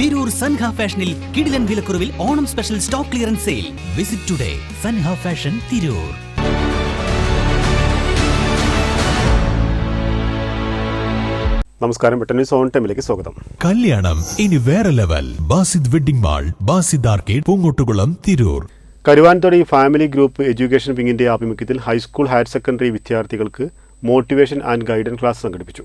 തിരൂർ സൻഹ ഫാഷനിൽ കിടിലൻ വിലക്കുറവിൽ Onam special stock clearance sale. Visit today Sanha fashion Tirur. നമസ്കാരം വെട്ടന്യൂസ് ഓൺ ടൈമിലേക്ക് സ്വാഗതം. കല്യാണം ഇനി വേറെ level. Basid wedding mall Basid arcade Poongottukulam Tirur. Karuvanthodi family group education വിങ്ങിന്റെ ആഭിമുഖ്യത്തിൽ ഹൈസ്കൂൾ ഹയർ സെക്കൻഡറി വിദ്യാർത്ഥികൾക്ക് മോട്ടിവേഷൻ ആൻഡ് ഗൈഡൻസ് ക്ലാസ് സംഘടിപ്പിച്ചു.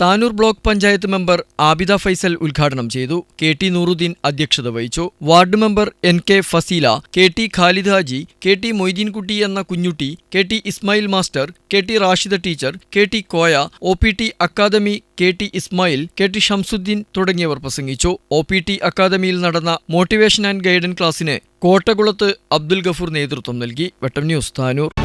താനൂർ ബ്ലോക്ക് പഞ്ചായത്ത് മെമ്പർ ആബിദ ഫൈസൽ ഉദ്ഘാടനം ചെയ്തു. കെ ടി നൂറുദ്ദീൻ അധ്യക്ഷത വഹിച്ചു. Ward member N K Faseela K T Khalid Haji K T Moideenkutty എന്ന Kunhutty K T Ismail master K T Rashida teacher K T Koya O P T academy K T Ismail K T Shamsuddeen തുടങ്ങിയവർ പ്രസംഗിച്ചു. O P T അക്കാദമിയിൽ നടന്ന motivation and ഗൈഡൻ ക്ലാസ്സിന് കോട്ടകുളത്ത് അബ്ദുൽ ഗഫൂർ നേതൃത്വം നൽകി. Vettam news Tanur.